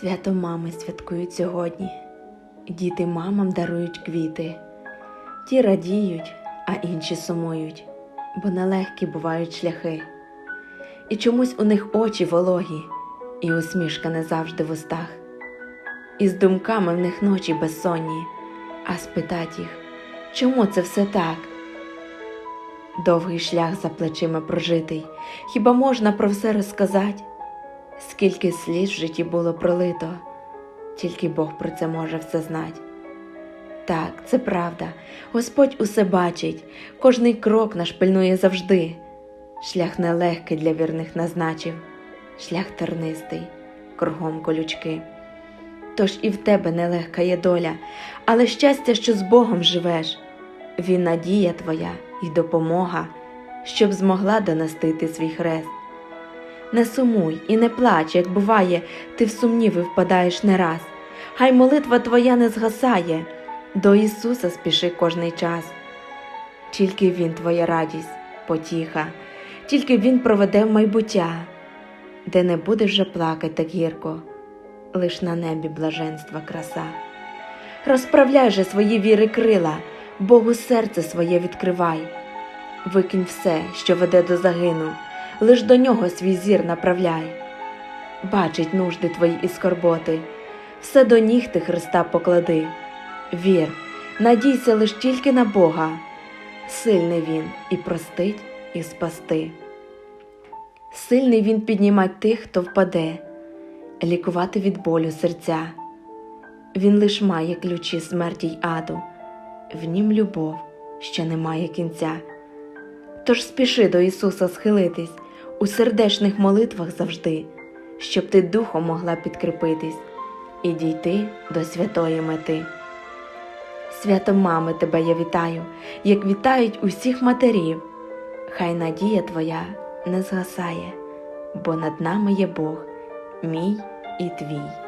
Свято мами святкують сьогодні. Діти мамам дарують квіти. Ті радіють, а інші сумують, бо нелегкі бувають шляхи. І чомусь у них очі вологі, і усмішка не завжди в устах. І з думками в них ночі безсонні, а спитать їх, чому це все так? Довгий шлях за плечима прожитий, хіба можна про все розказати? Скільки сліз в житті було пролито, тільки Бог про це може все знати. Так, це правда, Господь усе бачить, кожний крок наш пильнує завжди. Шлях нелегкий для вірних назначив, шлях тернистий, кругом колючки. Тож і в тебе нелегка є доля, але щастя, що з Богом живеш, Він надія твоя і допомога, щоб змогла донести ти свій хрест. Не сумуй і не плач, як буває, ти в сумніви впадаєш не раз. Хай молитва твоя не згасає, до Ісуса спіши кожний час. Тільки Він твоя радість, потіха, тільки Він проведе в майбуття, де не будеш вже плакать так гірко, лиш на небі блаженства краса. Розправляй же свої віри крила, Богу серце своє відкривай, викинь все, що веде до загину лиш до нього свій зір направляй. Бачить нужди твої і скорботи, все до ніг ти Христа поклади. Вір, надійся лиш тільки на Бога, сильний Він і простить, і спасти. Сильний Він піднімать тих, хто впаде, лікувати від болю серця. Він лиш має ключі смерті й аду, в нім любов, що не має кінця. Тож спіши до Ісуса схилитись у сердечних молитвах завжди, щоб ти духом могла підкріпитись і дійти до святої мети. Свято мами тебе я вітаю, як вітають усіх матерів. Хай надія твоя не згасає, бо над нами є Бог, мій і твій.